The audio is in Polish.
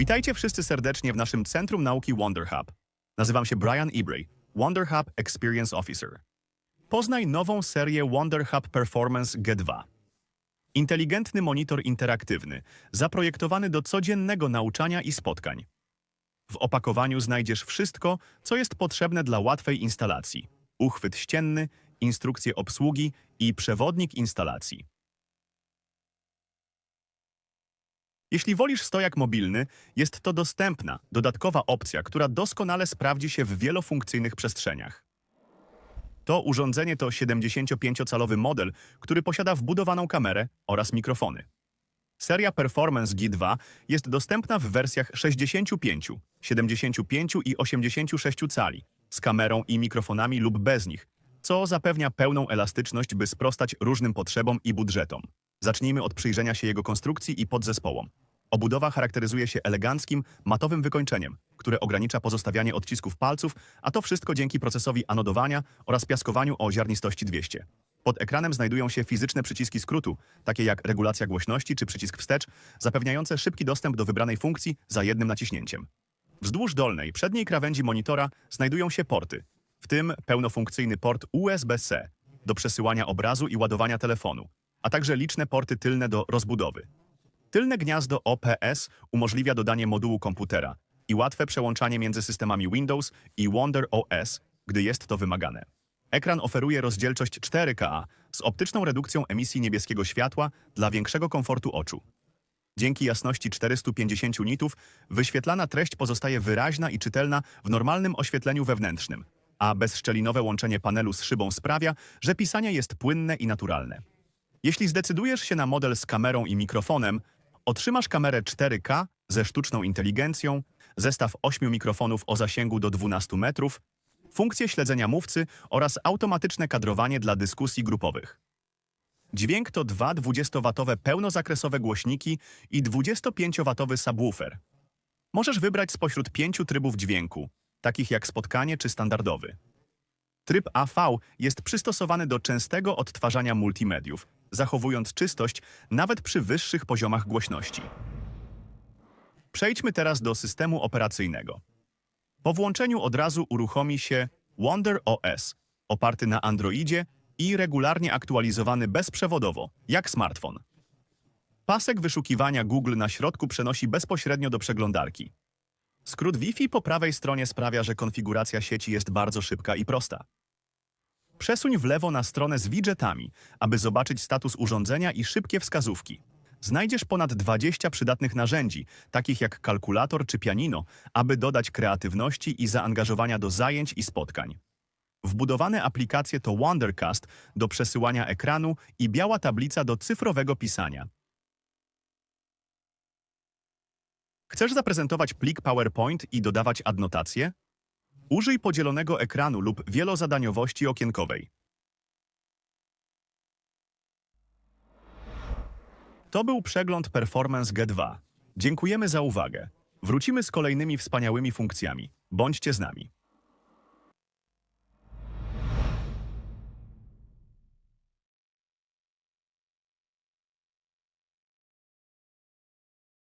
Witajcie wszyscy serdecznie w naszym Centrum Nauki Wonder Hub. Nazywam się Brian Ibray, Wonder Hub Experience Officer. Poznaj nową serię Wonder Hub Performance G2. Inteligentny monitor interaktywny, zaprojektowany do codziennego nauczania i spotkań. W opakowaniu znajdziesz wszystko, co jest potrzebne dla łatwej instalacji. Uchwyt ścienny, instrukcje obsługi i przewodnik instalacji. Jeśli wolisz stojak mobilny, jest to dostępna, dodatkowa opcja, która doskonale sprawdzi się w wielofunkcyjnych przestrzeniach. To urządzenie to 75-calowy model, który posiada wbudowaną kamerę oraz mikrofony. Seria Performance G2 jest dostępna w wersjach 65, 75 i 86 cali, z kamerą i mikrofonami lub bez nich, co zapewnia pełną elastyczność, by sprostać różnym potrzebom i budżetom. Zacznijmy od przyjrzenia się jego konstrukcji i podzespołom. Obudowa charakteryzuje się eleganckim, matowym wykończeniem, które ogranicza pozostawianie odcisków palców, a to wszystko dzięki procesowi anodowania oraz piaskowaniu o ziarnistości 200. Pod ekranem znajdują się fizyczne przyciski skrótu, takie jak regulacja głośności czy przycisk wstecz, zapewniające szybki dostęp do wybranej funkcji za jednym naciśnięciem. Wzdłuż dolnej, przedniej krawędzi monitora znajdują się porty, w tym pełnofunkcyjny port USB-C do przesyłania obrazu i ładowania telefonu, a także liczne porty tylne do rozbudowy. Tylne gniazdo OPS umożliwia dodanie modułu komputera i łatwe przełączanie między systemami Windows i Wonder OS, gdy jest to wymagane. Ekran oferuje rozdzielczość 4K z optyczną redukcją emisji niebieskiego światła dla większego komfortu oczu. Dzięki jasności 450 nitów wyświetlana treść pozostaje wyraźna i czytelna w normalnym oświetleniu wewnętrznym, a bezszczelinowe łączenie panelu z szybą sprawia, że pisanie jest płynne i naturalne. Jeśli zdecydujesz się na model z kamerą i mikrofonem, otrzymasz kamerę 4K ze sztuczną inteligencją, zestaw 8 mikrofonów o zasięgu do 12 metrów, funkcję śledzenia mówcy oraz automatyczne kadrowanie dla dyskusji grupowych. Dźwięk to dwa 20-watowe pełnozakresowe głośniki i 25-watowy subwoofer. Możesz wybrać spośród pięciu trybów dźwięku, takich jak spotkanie czy standardowy. Tryb AV jest przystosowany do częstego odtwarzania multimediów, zachowując czystość nawet przy wyższych poziomach głośności. Przejdźmy teraz do systemu operacyjnego. Po włączeniu od razu uruchomi się Wonder OS, oparty na Androidzie i regularnie aktualizowany bezprzewodowo, jak smartfon. Pasek wyszukiwania Google na środku przenosi bezpośrednio do przeglądarki. Skrót Wi-Fi po prawej stronie sprawia, że konfiguracja sieci jest bardzo szybka i prosta. Przesuń w lewo na stronę z widgetami, aby zobaczyć status urządzenia i szybkie wskazówki. Znajdziesz ponad 20 przydatnych narzędzi, takich jak kalkulator czy pianino, aby dodać kreatywności i zaangażowania do zajęć i spotkań. Wbudowane aplikacje to Wondercast do przesyłania ekranu i biała tablica do cyfrowego pisania. Chcesz zaprezentować plik PowerPoint i dodawać adnotacje? Użyj podzielonego ekranu lub wielozadaniowości okienkowej. To był przegląd Performance G2. Dziękujemy za uwagę. Wrócimy z kolejnymi wspaniałymi funkcjami. Bądźcie z nami.